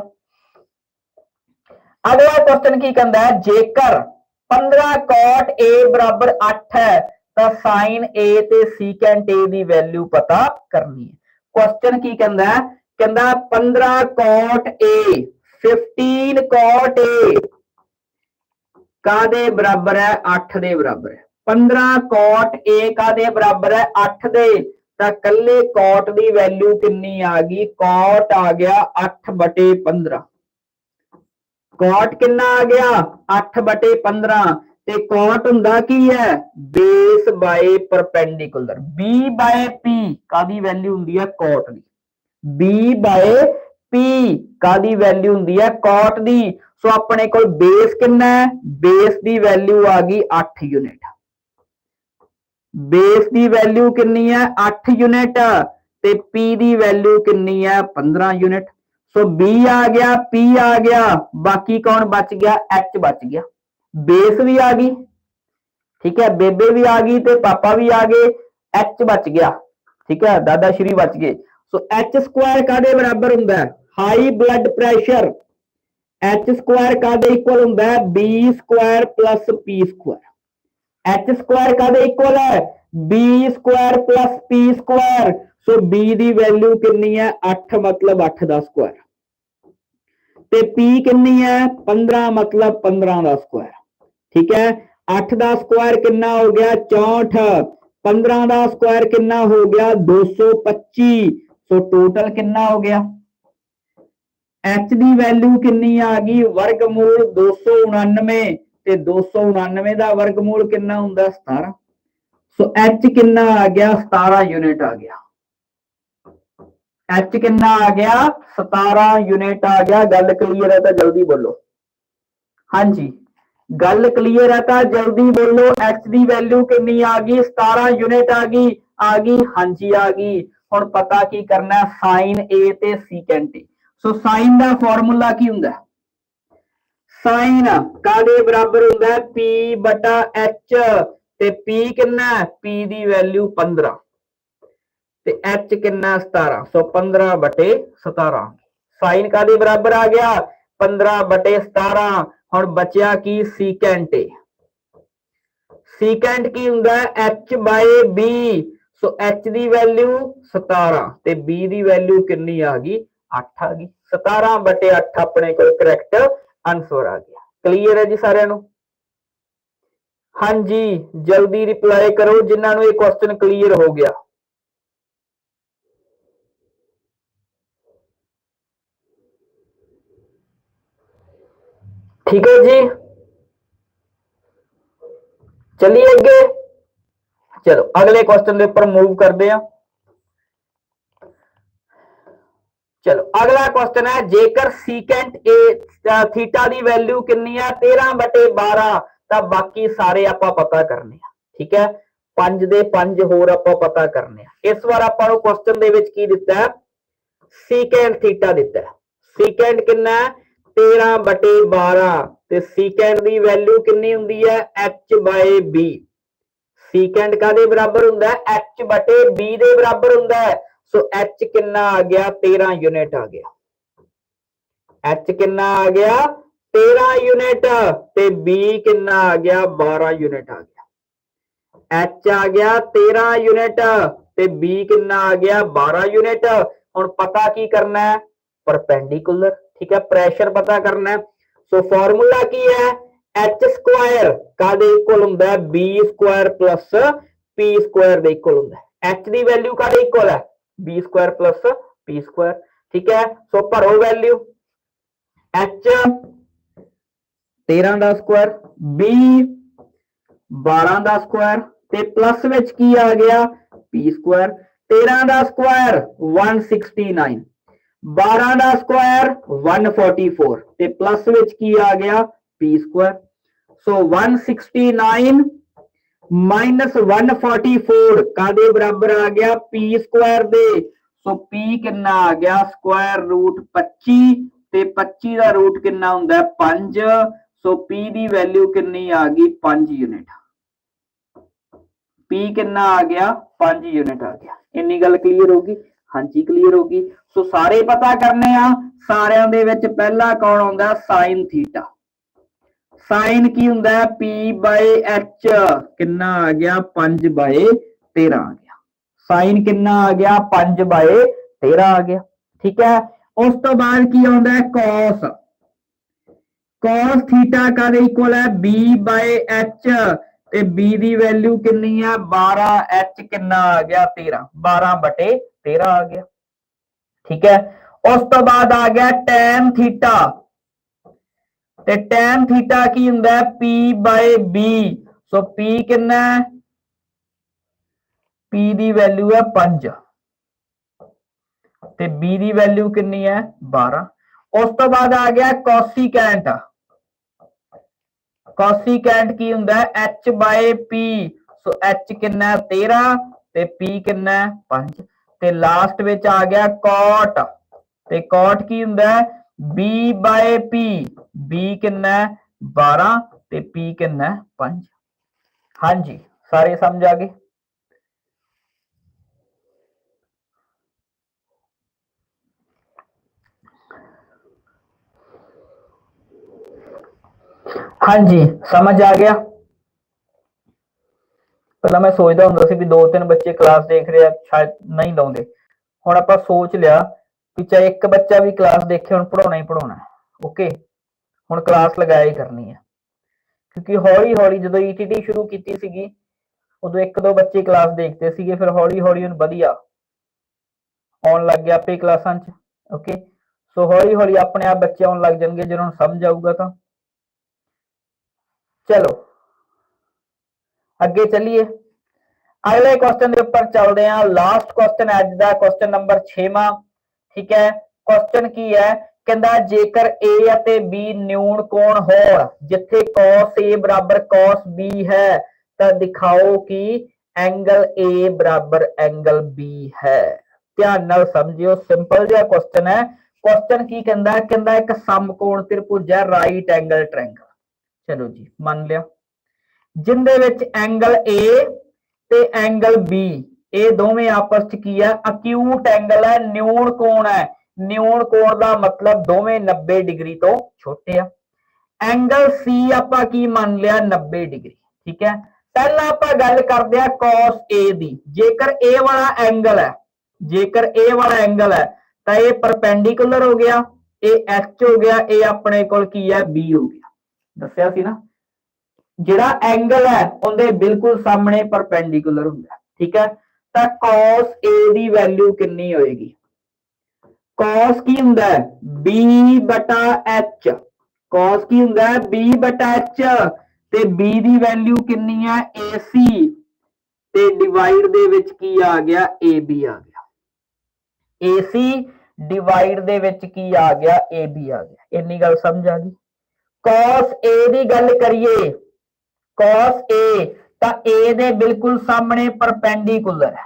ਅਗਲਾ ਕੁਐਸਚਨ ਕੀ ਕਹਿੰਦਾ ਹੈ? ਜੇਕਰ 15 cot a ਬਰਾਬਰ 8 ਹੈ ਤਾਂ sin a ਤੇ secant a ਦੀ ਵੈਲਿਊ ਪਤਾ ਕਰਨੀ ਹੈ। ਕੁਐਸਚਨ ਕੀ ਕਹਿੰਦਾ ਕਹਿੰਦਾ 15 cot a 15 cot a ਕਾਦੇ ਬਰਾਬਰ ਹੈ? 8 ਦੇ ਬਰਾਬਰ ਹੈ। 15 cot a ਕਾਦੇ ਬਰਾਬਰ ਹੈ? 8 ਦੇ। ਤਾਂ ਕੱਲੇ cot ਦੀ ਵੈਲਿਊ ਕਿੰਨੀ ਆ ਗਈ? cot ਆ ਗਿਆ 8 ਬਟੇ 15 cot ਕਿੰਨਾ ਆ ਗਿਆ? 8 ਬਟੇ 15 ਤੇ ਕੋਟ ਹੁੰਦਾ ਕੀ ਹੈ? Base by perpendicular. B by p ਕਾਦੀ ਵੈਲਿਊ ਹੁੰਦੀ ਹੈ? ਕੋਟ ਦੀ। B ਬਾਈ p ਕਾਦੀ ਵੈਲਿਊ ਹੁੰਦੀ ਹੈ? ਕੋਟ ਦੀ। ਸੋ ਆਪਣੇ ਕੋਲ ਬੇਸ ਕਿੰਨਾ ਹੈ? ਬੇਸ ਦੀ ਵੈਲਿਊ ਆ ਗਈ 8 ਯੂਨਿਟ ਬੇਸ ਦੀ ਵੈਲਿਊ ਕਿੰਨੀ ਹੈ? 8 ਯੂਨਿਟ ਤੇ p ਦੀ ਵੈਲਿਊ ਕਿੰਨੀ ਹੈ? 15 ਯੂਨਿਟ ਸੋ b ਆ ਗਿਆ, p ਆ ਗਿਆ। ਬਾਕੀ ਕੌਣ ਬਚ ਗਿਆ? H ਬਚ ਗਿਆ। ਬੇਸ ਵੀ ਆ ਗਈ, ਠੀਕ ਹੈ, ਬੇਬੇ ਵੀ ਆ ਗਈ ਤੇ ਪਾਪਾ ਵੀ ਆ ਗਏ ਐਚ ਬਚ ਗਿਆ, ਠੀਕ ਹੈ, ਦਾਦਾ ਸ਼੍ਰੀ ਬਚ ਗਏ। ਸੋ ਐਚ ਸਕੁਆਇਰ ਕਾਦੇ ਬਰਾਬਰ ਹੁੰਦਾ ਹੈ? High blood pressure H square ਕਾਦੇ ਇਕੁਅਲ ਹੁੰਦਾ ਹੈ? B square plus P square H square ਕਾਦੇ ਇਕੁਅਲ ਹੈ? B square plus P square so b ਦੀ ਵੈਲਿਊ ਕਿੰਨੀ ਹੈ? 8 ਮਤਲਬ 8 ਦਾ ਸਕੁਆਇਰ ਤੇ p ਕਿੰਨੀ ਹੈ? 15 ਮਤਲਬ 15 ਦਾ ਸਕੁਆਇਰ ਠੀਕ ਹੈ? 8 ਦਾ ਸਕੁਆਇਰ ਕਿੰਨਾ ਹੋ ਗਿਆ? 64 15 ਦਾ ਸਕੁਆਇਰ ਕਿੰਨਾ ਹੋ ਗਿਆ? 225 ਸੋ ਟੋਟਲ ਕਿੰਨਾ ਹੋ ਗਿਆ? H ਦੀ ਵੈਲਿਊ ਕਿੰਨੀ ਆ ਗਈ? ਵਰਗਮੂਲ 299 ਤੇ 299 ਦਾ ਵਰਗਮੂਲ ਕਿੰਨਾ ਹੁੰਦਾ? 17 ਸੋ h ਕਿੰਨਾ ਆ ਗਿਆ? 17 ਯੂਨਿਟ ਆ ਗਿਆ। H ਕਿੰਨਾ ਆ ਗਿਆ? 17 ਯੂਨਿਟ ਆ ਗਿਆ। ਗੱਲ ਕਲੀਅਰ ਹੈ ਤਾਂ ਜਲਦੀ ਬੋਲੋ। ਹਾਂਜੀ। ਗੱਲ ਕਲੀਅਰ ਹੈ ਤਾਂ ਜਲਦੀ ਬੋਲੋ h ਦੀ ਵੈਲਿਊ ਕਿੰਨੀ ਆ ਗਈ? 17 ਯੂਨਿਟ ਆ ਗਈ ਆ ਗਈ, ਹਾਂਜੀ ਆ ਗਈ। ਹੁਣ ਪਤਾ ਕੀ ਕਰਨਾ sin a ਤੇ secant a ਸੋ sin ਦਾ ਫਾਰਮੂਲਾ ਕੀ ਹੁੰਦਾ sin ਕਾਦੇ ਬਰਾਬਰ ਹੁੰਦਾ ਹੈ? P ਬਟਾ h ਤੇ p ਕਿੰਨਾ ਹੈ? P ਦੀ ਵੈਲਿਊ 15 ਤੇ h ਕਿੰਨਾ 17 ਸੋ 15 ਬਟੇ 17 sin ਕਾਦੇ ਬਰਾਬਰ ਆ ਗਿਆ? 15 ਬਟੇ 17 ਹੁਣ ਬਚਿਆ ਕੀ ਸੀਕੈਂਟ ਏ? ਸੀਕੈਂਟ ਕੀ ਹੁੰਦਾ? ਹੈ h by b so h ਦੀ ਵੈਲਿਊ 17 ਤੇ b ਦੀ ਵੈਲਿਊ ਕਿੰਨੀ ਆ ਗਈ? 8 ਆ ਗਈ। 17 ਬਟੇ 8 ਆਪਣੇ ਕੋਲ ਕਰੈਕਟ ਆਨਸਰ ਆ ਗਿਆ। ਕਲੀਅਰ ਹੈ ਜੀ ਸਾਰਿਆਂ ਨੂੰ? ਹਾਂਜੀ, ਜਲਦੀ ਰਿਪਲਾਈ ਕਰੋ। ਜਿਨ੍ਹਾਂ ਨੂੰ ਇਹ ਕੁਐਸਚਨ ਕਲੀਅਰ ਹੋ ਗਿਆ। ਠੀਕ ਹੈ ਜੀ? ਚਲਿए ਅੱਗੇ। ਚਲੋ, ਅਗਲੇ ਕੁਐਸਚਨ ਦੇ ਉੱਪਰ ਮੂਵ ਕਰਦੇ ਹਾਂ। ਚਲੋ, ਅਗਲਾ ਕੁਐਸਚਨ ਹੈ, ਜੇਕਰ ਸੀਕੈਂਟ a ਥੀਟਾ ਦੀ ਵੈਲਿਊ ਕਿੰਨੀ ਹੈ? 13 ਬਟੇ 12 ਤਾਂ ਬਾਕੀ ਸਾਰੇ ਆਪਾਂ ਪਤਾ ਕਰਨੇ ਆ। ਠੀਕ ਹੈ? 5 ਦੇ 5 ਹੋਰ ਆਪਾਂ ਪਤਾ ਕਰਨੇ ਆ। ਇਸ ਵਾਰ ਆਪਾਂ ਨੂੰ ਕੁਐਸਚਨ ਦੇ ਵਿੱਚ ਕੀ ਦਿੱਤਾ ਹੈ? ਸੀਕੈਂਟ ਥੀਟਾ ਦਿੱਤਾ ਹੈ। ਸੀਕੈਂਟ ਕਿੰਨਾ ਹੈ? 13 ਬਟੇ 12 ਤੇ ਸੀਕੈਂਟ ਦੀ ਵੈਲਿਊ ਕਿੰਨੀ ਹੁੰਦੀ ਹੈ? H b ਸੀਕੈਂਟ ਕਾਦੇ ਬਰਾਬਰ ਹੁੰਦਾ ਹੈ? H b ਦੇ ਬਰਾਬਰ ਹੁੰਦਾ ਹੈ। ਸੋ h ਕਿੰਨਾ ਆ ਗਿਆ? 13 ਯੂਨਿਟ ਆ ਗਿਆ। H ਕਿੰਨਾ ਆ ਗਿਆ? 13 ਯੂਨਿਟ ਤੇ b ਕਿੰਨਾ ਆ ਗਿਆ? 12 ਯੂਨਿਟ ਆ ਗਿਆ। H ਆ ਗਿਆ 13 ਯੂਨਿਟ ਤੇ b ਕਿੰਨਾ ਆ ਗਿਆ? 12 ਯੂਨਿਟ ਹੁਣ ਪਤਾ ਕੀ ਕਰਨਾ ਹੈ? ਪਰਪੈਂਡੀਕੂਲਰ ਠੀਕ ਹੈ ਪ੍ਰੈਸ਼ਰ ਪਤਾ ਕਰਨਾ ਹੈ ਸੋ ਫਾਰਮੂਲਾ ਕੀ ਹੈ h ਸਕੁਆਇਰ ਕਾਦੇ ਇਕੁਅਲ ਹੁੰਦਾ ਹੈ b square plus p square ਦੇ ਇਕੁਅਲ ਹੁੰਦਾ ਹੈ h ਦੀ ਵੈਲਿਊ ਕਾਦੇ ਇਕੁਅਲ ਹੈ b square plus p square ਠੀਕ ਹੈ ਸੋ ਭਰੋ ਵੈਲਿਊ h 13 ਦਾ ਸਕੁਆਇਰ b 12 ਦਾ ਸਕੁਆਇਰ ਤੇ ਪਲੱਸ ਵਿੱਚ ਕੀ ਆ ਗਿਆ p ਸਕੁਆਇਰ 13 ਦਾ ਸਕੁਆਇਰ 169 12 ਦਾ ਸਕੁਆਇਰ 144 ਤੇ ਪਲੱਸ ਵਿੱਚ ਕੀ ਆ ਗਿਆ? P ਸਕੁਆਇਰ ਸੋ 169 ਮਾਈਨਸ 144 ਕਾਦੇ ਬਰਾਬਰ ਆ ਗਿਆ? P ਸਕੁਆਇਰ ਦੇ। ਸੋ p ਕਿੰਨਾ ਆ ਗਿਆ? ਸਕੁਆਇਰ ਰੂਟ 25 ਤੇ 25 ਦਾ ਰੂਟ ਕਿੰਨਾ ਹੁੰਦਾ? ਹੈ 5 ਸੋ p ਦੀ ਵੈਲਿਊ ਕਿੰਨੀ ਆ ਗਈ? 5 ਯੂਨਿਟ p ਕਿੰਨਾ ਆ ਗਿਆ? 5 ਯੂਨਿਟ ਆ ਗਿਆ। ਇੰਨੀ ਗੱਲ ਕਲੀਅਰ ਹੋ ਗਈ? ਹਾਂਜੀ ਕਲੀਅਰ ਹੋ ਗਈ। ਸੋ ਸਾਰੇ ਪਤਾ ਕਰਨੇ ਆ, ਸਾਰਿਆਂ ਦੇ ਵਿੱਚ ਪਹਿਲਾ ਕੌਣ ਆਉਂਦਾ? ਸਾਈਨ ਥੀਟਾ ਸਾਈਨ ਕੀ ਹੁੰਦਾ? ਹੈ p h ਕਿੰਨਾ ਆ ਗਿਆ? 5 13 ਆ ਗਿਆ। sin ਕਿੰਨਾ ਆ ਗਿਆ? 5 13 ਆ ਗਿਆ। ਠੀਕ ਹੈ? ਉਸ ਤੋਂ ਬਾਅਦ ਕੀ ਆਉਂਦਾ ਹੈ? cos cos ਥੀਟਾ ਕਾਦੇ ਇਕੁਅਲ ਹੈ? B h ਤੇ b ਦੀ ਵੈਲਿਊ ਕਿੰਨੀ ਆ? 12 h ਕਿੰਨਾ ਆ ਗਿਆ? 13 12 ਬਟੇ 13 ਆ ਗਿਆ ਠੀਕ ਹੈ ਉਸ ਤੋਂ ਬਾਅਦ ਆ ਗਿਆ tan ਥੀਟਾ ਤੇ tan ਥੀਟਾ ਕੀ ਹੁੰਦਾ ਹੈ p b ਸੋ p ਕਿੰਨਾ ਹੈ p ਦੀ ਵੈਲਿਊ ਹੈ 5 ਤੇ b ਦੀ ਵੈਲਿਊ ਕਿੰਨੀ ਹੈ 12 ਉਸ ਤੋਂ ਬਾਅਦ ਆ ਗਿਆ ਕੋਸੀਕੈਂਟ ਕੋਸੀਕੈਂਟ ਕੀ ਹੁੰਦਾ ਹੈ h p ਸੋ h ਕਿੰਨਾ ਹੈ 13 ਤੇ p ਕਿੰਨਾ ਹੈ 5 ਤੇ ਲਾਸਟ ਵਿੱਚ ਆ ਗਿਆ cot, ਤੇ cot ਕੀ ਹੁੰਦਾ ਹੈ? B p, b ਕਿੰਨਾ ਹੈ? 12 ਤੇ p ਕਿੰਨਾ ਹੈ? 5 ਹਾਂਜੀ, ਸਾਰੇ ਸਮਝ ਆ ਗਏ? ਹਾਂਜੀ, ਸਮਝ ਆ ਗਿਆ? ਪਹਿਲਾਂ ਮੈਂ ਸੋਚਦਾ ਹੁੰਦਾ ਸੀ ਵੀ ਦੋ ਤਿੰਨ ਬੱਚੇ ਕਲਾਸ ਦੇਖ ਰਹੇ ਆ, ਸ਼ਾਇਦ ਨਹੀਂ ਲਾਉਂਦੇ। ਹੁਣ ਆਪਾਂ ਸੋਚ ਲਿਆ ਕਿ ਚਾਹੇ ਇੱਕ ਬੱਚਾ ਵੀ ਕਲਾਸ ਦੇਖੇ, ਹੁਣ ਪੜਾਉਣਾ ਹੀ ਪੜਾਉਣਾ ਓਕੇ ਹੁਣ ਕਲਾਸ ਲਗਾਇਆ ਹੀ ਕਰਨੀ ਹੈ ਕਿਉਂਕਿ ਹੌਲੀ ਹੌਲੀ ਜਦੋਂ ETT ਸ਼ੁਰੂ ਕੀਤੀ ਸੀਗੀ, ਉਦੋਂ ਇੱਕ ਦੋ ਬੱਚੇ ਕਲਾਸ ਦੇਖਦੇ ਸੀਗੇ, ਫਿਰ ਹੌਲੀ ਹੌਲੀ ਹੁਣ ਵਧੀਆ ਆਉਣ ਲੱਗ ਗਿਆ ਆਪੇ ਕਲਾਸਾਂ 'ਚ। ਓਕੇ ਸੋ ਹੌਲੀ ਹੌਲੀ ਆਪਣੇ ਆਪ ਬੱਚੇ ਆਉਣ ਲੱਗ ਜਾਣਗੇ, ਜਦੋਂ ਨੂੰ ਸਮਝ ਆਊਗਾ ਤਾਂ। ਚਲੋ। ਅੱਗੇ ਚੱਲੀਏ। ਅਗਲੇ ਕੁਐਸਚਨ ਦੇ ਉੱਪਰ ਚੱਲਦੇ ਹਾਂ। ਲਾਸਟ ਕੁਐਸਚਨ ਅੱਜ ਦਾ। ਕੁਐਸਚਨ ਨੰਬਰ 6ਵਾਂ ਠੀਕ ਹੈ। ਕੁਐਸਚਨ ਕੀ ਹੈ? ਕਹਿੰਦਾ, ਜੇਕਰ A ਅਤੇ B ਨਿਊਨ ਕੋਣ ਹੋਣ, ਜਿੱਥੇ cos A ਬਰਾਬਰ cos B ਹੈ, ਤਾਂ ਦਿਖਾਓ ਕਿ ਐਂਗਲ A ਬਰਾਬਰ ਐਂਗਲ B ਹੈ। ਧਿਆਨ ਨਾਲ ਸਮਝਿਓ। ਸਿੰਪਲ ਜਿਹਾ ਕੁਐਸਚਨ ਹੈ। ਕੁਐਸਚਨ ਕੀ ਕਹਿੰਦਾ? ਕਹਿੰਦਾ, ਇੱਕ ਸਮਕੋਣ ਤ੍ਰਿਭੁਜ ਹੈ ਰਾਈਟ ਐਂਗਲ ਟ੍ਰਾਇੰਗਲ ਚਲੋ ਜੀ, ਮੰਨ ਲਿਆ। ਜਿੰਦੇ ਵਿੱਚ ਐਂਗਲ A ਤੇ ਐਂਗਲ B, ਇਹ ਦੋਵੇਂ ਆਪਸ ਚ ਕੀ ਹੈ ਅਕਿਊਟ ਐਂਗਲ ਹੈ ਨਿਊਨ ਕੋਣ ਹੈ ਨਿਊਨ ਕੋਣ ਦਾ ਮਤਲਬ ਦੋਵੇਂ 90 ਡਿਗਰੀ ਤੋਂ ਛੋਟੇ ਆ। ਐਂਗਲ C ਆਪਾਂ ਕੀ ਮੰਨ ਲਿਆ? 90 ਡਿਗਰੀ, ਠੀਕ ਹੈ? ਪਹਿਲਾਂ ਆਪਾਂ ਗੱਲ ਕਰਦੇ ਆ cos A ਦੀ। ਜੇਕਰ A ਵਾਲਾ ਐਂਗਲ ਹੈ ਜੇਕਰ A ਵਾਲਾ ਐਂਗਲ ਹੈ ਤਾਂ ਇਹ ਪਰਪੈਂਡੀਕੂਲਰ ਹੋ ਗਿਆ, ਇਹ H ਹੋ ਗਿਆ, ਇਹ ਆਪਣੇ ਕੋਲ ਕੀ ਹੈ B ਹੋ ਗਿਆ। ਦੱਸਿਆ ਸੀ ਨਾ? ਜਿਹੜਾ ਐਂਗਲ ਹੈ, ਉਹਦੇ ਬਿਲਕੁਲ ਸਾਹਮਣੇ ਪਰਪੈਂਡੀਕੂਲਰ ਹੁੰਦਾ ਠੀਕ ਹੈ? ਤਾਂ cos A ਦੀ ਵੈਲਿਊ ਕਿੰਨੀ ਹੋਏਗੀ? cos ਕੀ ਹੁੰਦਾ ਹੈ? B ਬਟਾ h cos ਕੀ ਹੁੰਦਾ ਹੈ? B h ਤੇ b ਦੀ ਵੈਲਿਊ ਕਿੰਨੀ ਹੈ? Ac ਤੇ ਡਿਵਾਈਡ ਦੇ ਵਿੱਚ ਕੀ ਆ ਗਿਆ? Ab ਆ ਗਿਆ। Ac ਡਿਵਾਈਡ ਦੇ ਵਿੱਚ ਕੀ ਆ ਗਿਆ? AB ਆ ਗਿਆ। ਇੰਨੀ ਗੱਲ ਸਮਝ ਆ ਗਈ? cos A ਦੀ ਗੱਲ ਕਰੀਏ cos A, ਤਾਂ A ਦੇ ਬਿਲਕੁਲ ਸਾਹਮਣੇ ਪਰਪੈਂਡੀਕੁਲਰ ਹੈ,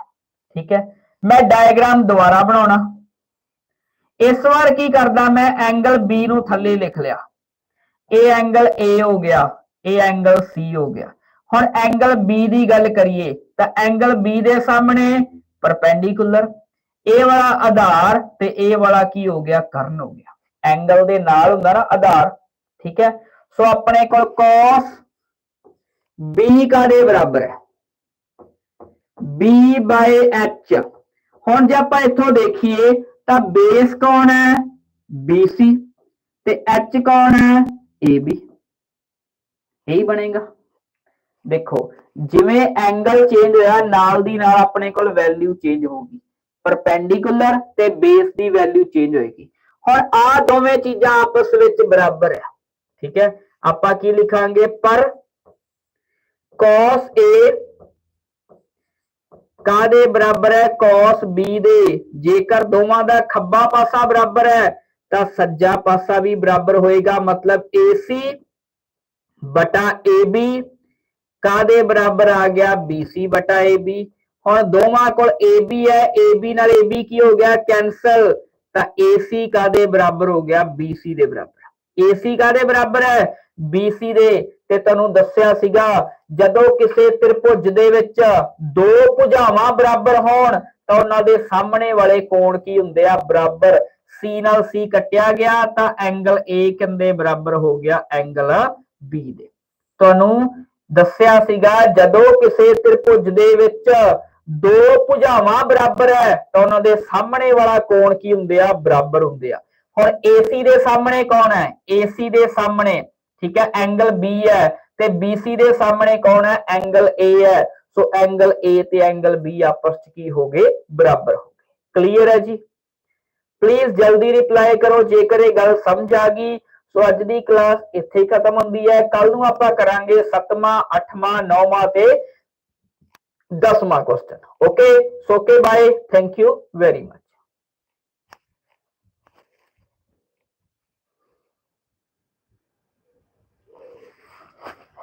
ਠੀਕ ਹੈ? ਮੈਂ ਡਾਇਗਰਾਮ ਦੁਬਾਰਾ ਬਣਾਉਣਾ। ਇਸ ਵਾਰ ਕੀ ਕਰਦਾ ਮੈਂ ਐਂਗਲ B ਨੂੰ ਥੱਲੇ ਲਿਖ ਲਿਆ। ਇਹ ਐਂਗਲ A ਹੋ ਗਿਆ ਇਹ ਐਂਗਲ C ਹੋ ਗਿਆ। ਹੁਣ ਐਂਗਲ B ਦੀ ਗੱਲ ਕਰੀਏ, ਤਾਂ ਐਂਗਲ B ਦੇ ਸਾਹਮਣੇ ਪਰਪੈਂਡੀਕੁਲਰ ਇਹ ਵਾਲਾ ਆਧਾਰ ਤੇ ਇਹ ਵਾਲਾ ਕੀ ਹੋ ਗਿਆ, ਕਰਨ ਹੋ ਗਿਆ। ਐਂਗਲ ਦੇ ਨਾਲ ਹੁੰਦਾ ਨਾ ਆਧਾਰ, ਠੀਕ ਹੈ? ਸੋ ਆਪਣੇ ਕੋਲ cos B ਕਾਦੇ ਬਰਾਬਰ ਹੈ? B h ਹੁਣ ਜੇ ਆਪਾਂ ਇੱਥੋਂ ਦੇਖੀਏ ਤਾਂ ਬੇਸ ਕੌਣ ਹੈ? BC ਤੇ H ਕੌਣ ਹੈ? AB ਇਹੀ ਬਣੇਗਾ। ਦੇਖੋ, ਜਿਵੇਂ ਐਂਗਲ ਚੇਂਜ ਹੋਇਆ, ਨਾਲ ਦੀ ਨਾਲ ਆਪਣੇ ਕੋਲ ਵੈਲਿਊ ਚੇਂਜ ਹੋਊਗੀ। ਪਰਪੈਂਡੀਕੁਲਰ ਤੇ ਬੇਸ ਦੀ ਵੈਲਿਊ ਚੇਂਜ ਹੋਏਗੀ। ਹੁਣ ਆ ਦੋਵੇਂ ਚੀਜ਼ਾਂ ਆਪਸ ਵਿੱਚ ਬਰਾਬਰ ਹੈ ਠੀਕ ਹੈ? ਆਪਾਂ ਕੀ ਲਿਖਾਂਗੇ? ਪਰ cos A ਕਾਦੇ ਬਰਾਬਰ ਹੈ? Cos B ਦੇ। ਜੇਕਰ ਦੋਵਾਂ ਦਾ ਖੱਬਾ ਪਾਸਾ ਬਰਾਬਰ ਹੈ, ਤਾਂ ਸੱਜਾ ਪਾਸਾ ਵੀ ਬਰਾਬਰ ਹੋਏਗਾ। ਮਤਲਬ AC ਬਟਾ AB ਕਾਦੇ ਬਰਾਬਰ ਆ ਗਿਆ? BC ਬਟਾ AB ਹੁਣ ਦੋਵਾਂ ਕੋਲ AB ਹੈ। AB ਨਾਲ AB ਕੀ ਹੋ ਗਿਆ? ਕੈਨਸਲ ਤਾਂ AC ਕਾਦੇ ਬਰਾਬਰ ਹੋ ਗਿਆ? BC ਦੇ ਬਰਾਬਰ। AC ਕਾਦੇ ਬਰਾਬਰ ਹੈ? BC ਦੇ ਤੇ ਤੁਹਾਨੂੰ ਦੱਸਿਆ ਸੀਗਾ, ਜਦੋਂ ਕਿਸੇ ਤ੍ਰਿਭੁਜ ਦੇ ਵਿੱਚ ਦੋ ਭੁਜਾਵਾਂ ਬਰਾਬਰ ਹੋਣ, ਤਾਂ ਉਹਨਾਂ ਦੇ ਸਾਹਮਣੇ ਵਾਲੇ ਕੋਣ ਕੀ ਹੁੰਦੇ ਆ? ਬਰਾਬਰ C ਨਾਲ C ਕੱਟਿਆ ਗਿਆ, ਤਾਂ ਐਂਗਲ A ਕਿੰਦੇ ਬਰਾਬਰ ਹੋ ਗਿਆ ਐਂਗਲ B ਦੇ। ਤੁਹਾਨੂੰ ਦੱਸਿਆ ਸੀਗਾ, ਜਦੋਂ ਕਿਸੇ ਤ੍ਰਿਭੁਜ ਦੇ ਵਿੱਚ ਦੋ ਭੁਜਾਵਾਂ ਬਰਾਬਰ ਹੈ, ਤਾਂ ਉਹਨਾਂ ਦੇ ਸਾਹਮਣੇ ਵਾਲਾ ਕੋਣ ਕੀ ਹੁੰਦੇ ਆ? ਬਰਾਬਰ ਹੁੰਦੇ ਆ। ਹੁਣ AC ਦੇ ਸਾਹਮਣੇ ਕੌਣ ਹੈ? AC ਦੇ ਸਾਹਮਣੇ। ਠੀਕ ਹੈ ਐਂਗਲ B ਹੈ ਤੇ BC ਦੇ ਸਾਹਮਣੇ ਕੌਣ ਹੈ? ਐਂਗਲ A ਹੈ। ਸੋ ਐਂਗਲ A ਤੇ ਐਂਗਲ B ਆਪਸ ਚ ਕੀ ਹੋ ਗਏ? ਬਰਾਬਰ ਹੋ ਗਏ। ਕਲੀਅਰ ਹੈ ਜੀ? ਪਲੀਜ਼ ਜਲਦੀ ਰਿਪਲਾਈ ਕਰੋ, ਜੇਕਰ ਇਹ ਗੱਲ ਸਮਝ ਆ ਗਈ ਸੋ ਅੱਜ ਦੀ ਕਲਾਸ ਇੱਥੇ ਹੀ ਖਤਮ ਹੁੰਦੀ ਹੈ। ਕੱਲ ਨੂੰ ਆਪਾਂ ਕਰਾਂਗੇ 7ਵਾਂ 8ਵਾਂ 9ਵਾਂ ਤੇ 10ਵਾਂ question okay so okay bye thank you very much